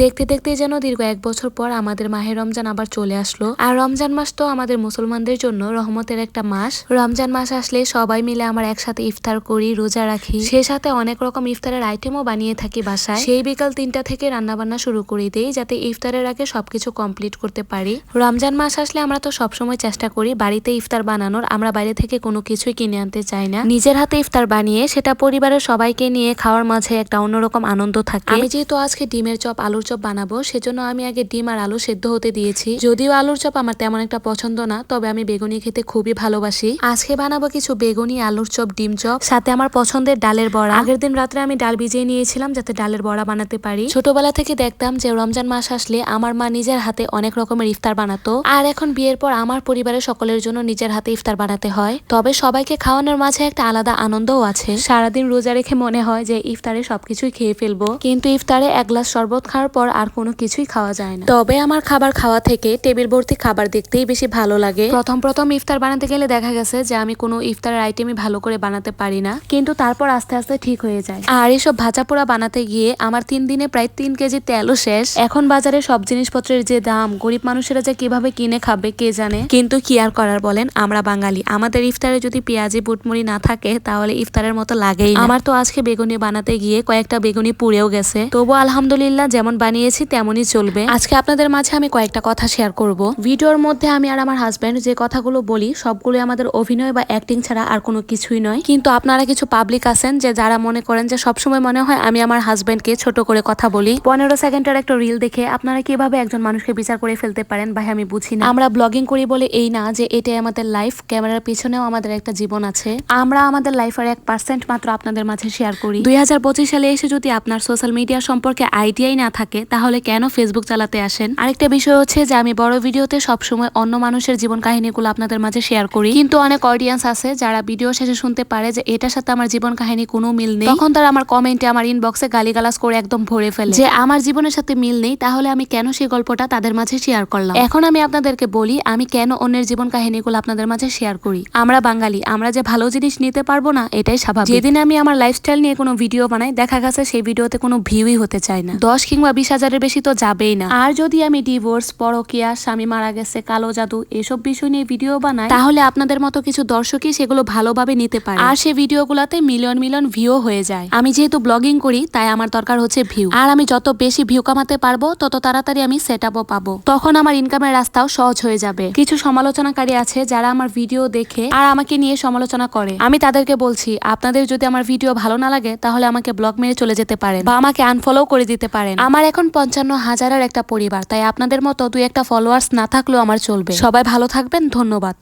দেখতে দেখতে যেন দীর্ঘ এক বছর পর আমাদের মাহে রমজান আবার চলে আসলো। আর রমজান মাস তো আমাদের মুসলমানদের জন্য রহমতের একটা মাস। রমজান মাস আসলে সবাই মিলে আমরা একসাথে ইফতার করি, রোজা রাখি। সে সাথে অনেক রকম ইফতারের আইটেমও বানিয়ে থাকি বাসায়। সেই বিকাল তিনটা থেকে রান্না বান্না শুরু করে দেই, যাতে ইফতারের আগে সবকিছু কমপ্লিট করতে পারি। রমজান মাস আসলে আমরা তো সবসময় চেষ্টা করি বাড়িতে ইফতার বানানোর। আমরা বাইরে থেকে কোনো কিছুই কিনে আনতে চাই না। নিজের হাতে ইফতার বানিয়ে সেটা পরিবারের সবাইকে নিয়ে খাওয়ার মাঝে একটা অন্যরকম আনন্দ থাকে। আমি যেহেতু আজকে ডিমের চপ আলুর চপ বানাবো, সেজন্য আমি আগে ডিম আর আলু সেদ্ধ হতে দিয়েছি। যদিও আলুর চপ আমার তেমন একটা পছন্দ না, তবে আমি বেগুনি খেতে খুবই ভালোবাসি। আজকে বানাবো কিছু বেগুনি, আলুর চপ, ডিম চপ, সাথে আমার পছন্দের ডালের বড়া। আগের দিন রাত্রে আমি ডাল ভিজিয়ে নিয়েছিলাম যাতে ডালের বড়া বানাতে পারি। ছোটবেলা থেকে দেখতাম যে রমজান মাস আসলে আমার মা নিজের হাতে অনেক রকমের ইফতার বানাতো। আর এখন বিয়ের পর আমার পরিবারের সকলের জন্য নিজের হাতে ইফতার বানাতে হয়। তবে সবাইকে খাওয়ানোর মাঝে একটা আলাদা আনন্দও আছে। সারাদিন রোজা রেখে মনে হয় যে ইফতারে সবকিছুই খেয়ে ফেলব। কিন্তু ইফতারে এক গ্লাস শরবত খাওয়ার পর আর কোনো কিছুই খাওয়া যায় না। তবে আমার খাবার খাওয়া থেকে টেবিল ভর্তি খাবার দেখতেই বেশি ভালো লাগে। প্রথম প্রথম ইফতার বানাতে গেলে দেখা গেছে যে আমি কোনো ইফতারের আইটেমই ভালো করে বানাতে পারি না। কিন্তু তারপর আস্তে আস্তে ঠিক হয়ে যায়। আর এসব ভাজা পোড়া বানাতে গিয়ে আমার তিন দিনে প্রায় তিন কেজি তেলও শেষ। এখন বাজারে সব জিনিসপত্রের যে দাম, গরিব মানুষেরা যে কীভাবে কিনে খাবে কে জানে? কিন্তু কি আর করার বলেন? আমরা বাঙালি। আমাদের ইফতারে যদি পেঁয়াজি, বুটমুড়ি না থাকে, তাহলে ইফতারের মতো লাগেই আমার তো আজকে বেগুনি বানাতে গিয়ে কয়েকটা বেগুনি পুড়েও গেছে। তবু আলহামদুলিল্লাহ যেমন বানিয়েছি, তেমনই চলবে। আজকে আপনাদের মাঝে আমি কয়েকটা কথা শেয়ার করব। ভিডিওর মধ্যে আমি আর আমার হাজবেন্ড যে কথাগুলো বলি সবগুলো আমাদের অভিনয় বা অ্যাক্টিং ছাড়া আর কোনো কিছুই নয়। কিন্তু আপনারা কিছু পাবলিক আছেন যে যারা মনে করেন যে সবসময় মনে হয় আমি আমার হাজবেন্ডকে ছোট করে কথা বলি। পনেরো সেকেন্ডের একটা রিল দেখে আপনারা কীভাবে একজন মানুষকে বিচার করে ফেলতে পারেন? ভাই, আমি বুঝি না। আমরা ব্লগিং করি বলে এই না যে এটাই আমাদের লাইফ ক্যামেরার পিছনেও আমাদের একটা জীবন আছে। আমরা আমাদের লাইফের এক পার্সেন্ট মাত্র আপনাদের মাঝে শেয়ার করি। দুই হাজার পঁচিশ সালে এসে যদি আপনার সোশ্যাল মিডিয়া সম্পর্কে আইডিয়াই না থাকে তাহলে কেন ফেসবুক চালাতে আসেন? আরেকটা বিষয় হচ্ছে যে, আমি বড় ভিডিওতে সবসময় অন্য মানুষের জীবন কাহিনীগুলো আপনাদের মাঝে শেয়ার করি। কিন্তু অনেক অডিয়েন্স আছে যারা ভিডিও শেষে শুনতে পারে যে, এটার সাথে আমার জীবন কাহিনী কোনো মিল নেই। তখন তারা আমার কমেন্টে আমার ইনবক্সে গালিগালাজ করে একদম ভরে ফেলে। যে, আমার জীবনের সাথে মিল নেই, তাহলে আমি কেন সেই গল্পটা তাদের মাঝে শেয়ার করলাম? এখন আমি আপনাদেরকে বলি, আমি কেন অন্যের জীবন কাহিনীগুলো আপনাদের মাঝে শেয়ার করি? আমরা বাঙালি, আমরা যে ভালো জিনিস নিতে পারব না, এটাই স্বাভাবিক। যেদিন আমি আমার লাইফস্টাইল নিয়ে কোনো ভিডিও বানাই, দেখা গেছে সেই ভিডিওতে কোনো ভিউই হতে চায় না। দশ কিংবা বিশ হাজারের বেশি তো যাবেই না। আর যদি আমি ডিভোর্স, পরকিয়া, স্বামী মারা গেছে, কালো জাদু এসব বিষয় নিয়ে ভিডিও বানাই, তাহলে আপনাদের মতো কিছু দর্শকই সেগুলো ভালোভাবে নিতে পারে। আর সেই ভিডিওগুলোতে মিলিয়ন মিলিয়ন ভিউ হয়ে যায়। আমি যেহেতু ব্লগিং করি, তাই আমার দরকার হচ্ছে ভিউ। আর আমি যত বেশি ভিউ কামাতে পারব, তত তাড়াতাড়ি আমি সেট আপও পাবো। তখন আমার ইনকামের রাস্তাও সহজ হয়ে যাবে। কিছু সমালোচনাকারী আছে যারা আমার ভিডিও দেখে আর আমাকে নিয়ে সমালোচনা করে। আমি তাদেরকে বলছি, আপনাদের যদি আমার ভিডিও ভালো না লাগে, তাহলে আমাকে ব্লগ মেরে চলে যেতে পারেন বা আমাকে আনফলো করে দিতে পারেন। আমার এখন পঞ্চান্ন হাজারের একটা পরিবার, তাই আপনাদের মতো দুই একটা ফলোয়ার্স না থাকলেও আমার চলবে। সবাই ভালো থাকবেন, ধন্যবাদ।